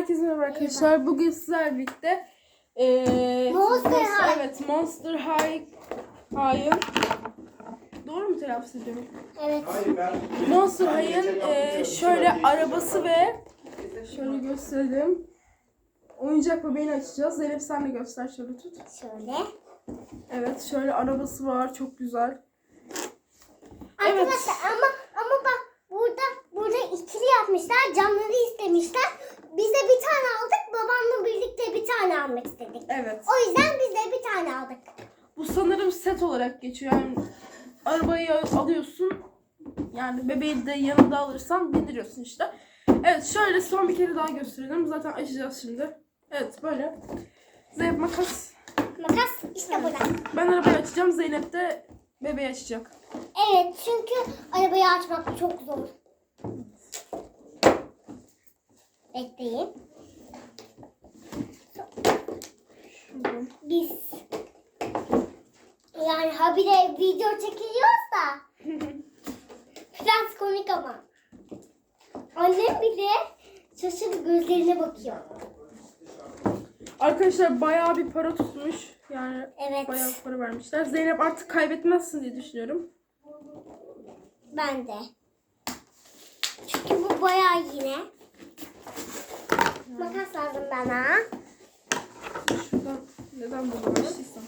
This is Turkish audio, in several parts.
Herkese merhaba arkadaşlar. Bugün sizlerle birlikte eee Monster High. Evet, Monster High High'ın Doğru mu telaffuz ediyorum? Evet. Monster High'ın eee, şöyle arabası ve şöyle gösterelim. Oyuncak bebeğini açacağız. Zeynep sen de göster şöyle tut. Şöyle. Evet, şöyle arabası var. Çok güzel. Evet. Arkadaşlar ama ama bak burada burada ikili yapmışlar. Camları istemişler. Biz de bir tane aldık. Babamla birlikte bir tane almak istedik. Evet. O yüzden biz de bir tane aldık. Bu sanırım set olarak geçiyor. Yani arabayı alıyorsun. Yani bebeği de yanında alırsan bindiriyorsun işte. Evet şöyle son bir kere daha gösterelim. Zaten açacağız şimdi. Evet böyle. Zeynep makas. Makas işte burada. Ben arabayı açacağım. Zeynep de bebeği açacak. Evet çünkü arabayı açmak çok zor. Bekleyin. Biz yani habire video çekiliyoruz da biraz komik ama. Annem bile şaşırıp gözlerine bakıyor. Arkadaşlar bayağı bir para tutmuş. Yani Evet. bayağı para vermişler. Zeynep artık kaybetmezsin diye düşünüyorum. Ben de. Çünkü bu bayağı yine. Makas lazım bana. Şuradan neden bunu açtıysam.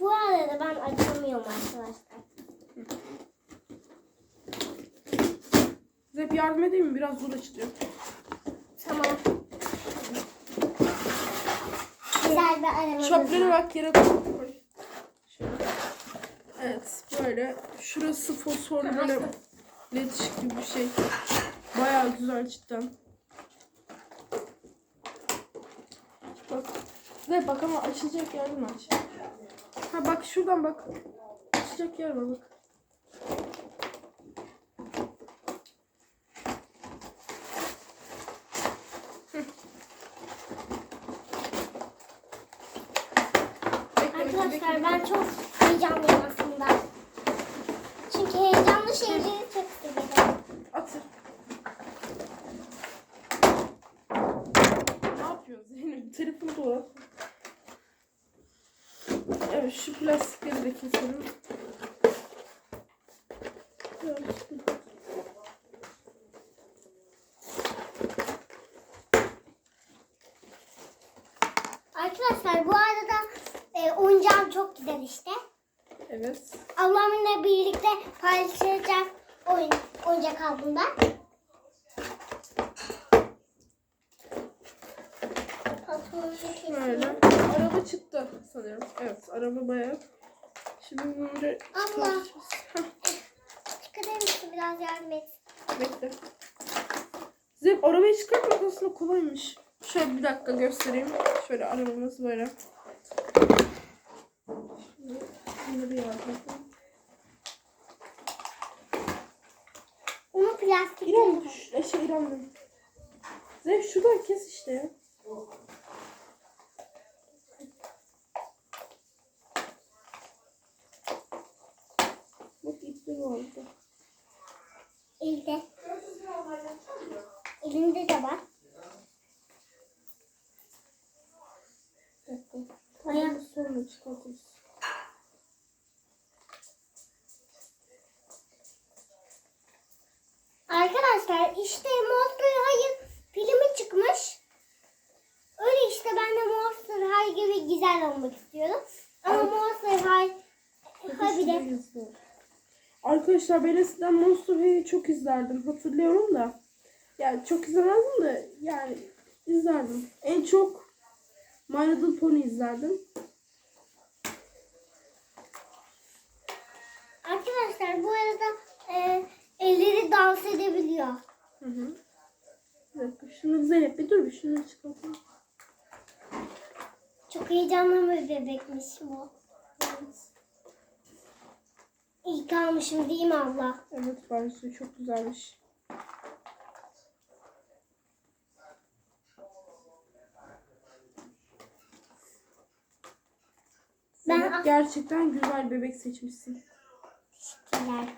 Bu arada ben açamıyorum arkadaşlar. Zeynep yardım edeyim mi? Biraz zor açılıyor. Tamam. Güzel bir arabamız Çöpleri var. bak yere koy. Şöyle. Evet böyle. Şurası fosforlu böyle led ışık gibi bir şey. Bayağı güzel cidden. Bak. Ne bak ama açılacak yerden aç. Ha bak şuradan bak. Açacak yer var bak. Arkadaşlar ben çok heyecanlıyım. Şeyleri çok seviyorum. Atır. Ne yapıyorsun Zeynep? Telefonu doğru. Evet şu plastikleri de keselim. Arkadaşlar bu arada e, oyuncağım çok güzel işte. Evet. Ablamla birlikte paylaşacak oyun, oyuncak aldım ben. Patronunu Şöyle. Araba çıktı sanıyorum. Evet araba bayağı. Şimdi bunları Abla. Dikkat misin biraz yardım et. bekle. Zeynep arabayı çıkartmak aslında kolaymış. Şöyle bir dakika göstereyim. Şöyle arabamız böyle. Şimdi bunları yardım Onu plastik. İrem düş. e, Şey İrem dedim. Zeynep şuradan kes işte ya. Bak ipleri vardı. Elde. Elinde de var. Bir Tamam sonra çıkartırız. Arkadaşlar işte Monster High'ın filmi çıkmış. Öyle işte ben de High gibi güzel olmak istiyorum. Ama Evet. Monster High ha bir de Arkadaşlar ben eskiden Monster High'i çok izlerdim. Hatırlıyorum da. Yani çok izlemezdim de yani izlerdim. En çok My Little Pony izlerdim. Arkadaşlar bu arada e, elleri dans edebiliyor. Hı hı. Bir dakika şunu Zeynep bir dur bir şunu çıkartalım. Çok heyecanlı bir bebekmiş bu. İyi kalmışım değil mi abla? Evet bence çok güzelmiş. Ben Zeynep gerçekten güzel bebek seçmişsin. Teşekkürler.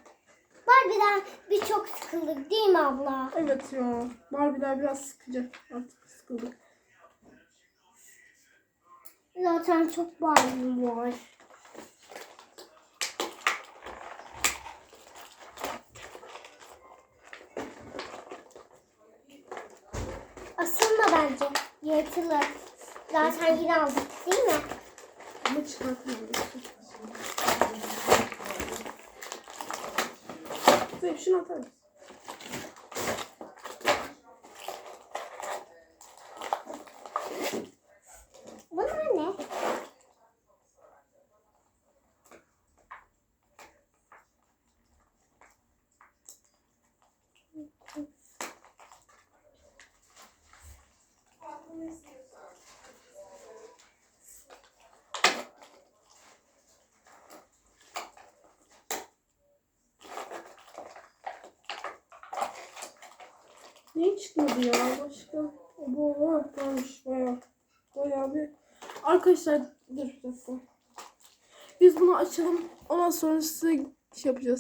Barbie'den birçok sıkıldık değil mi abla? Evet ya. Barbie'ler biraz sıkıcı. Artık sıkıldık. Zaten çok Barbie var. Asılma bence. Yırtılır. Zaten yine aldık değil mi? Ama. Zeynep şunu atar mısın? Bunlar ne? Niye çıkmadı ya başka? Bu var varmış baya. Baya bir. Arkadaşlar dur bir. Biz bunu açalım. Ondan sonra size şey yapacağız.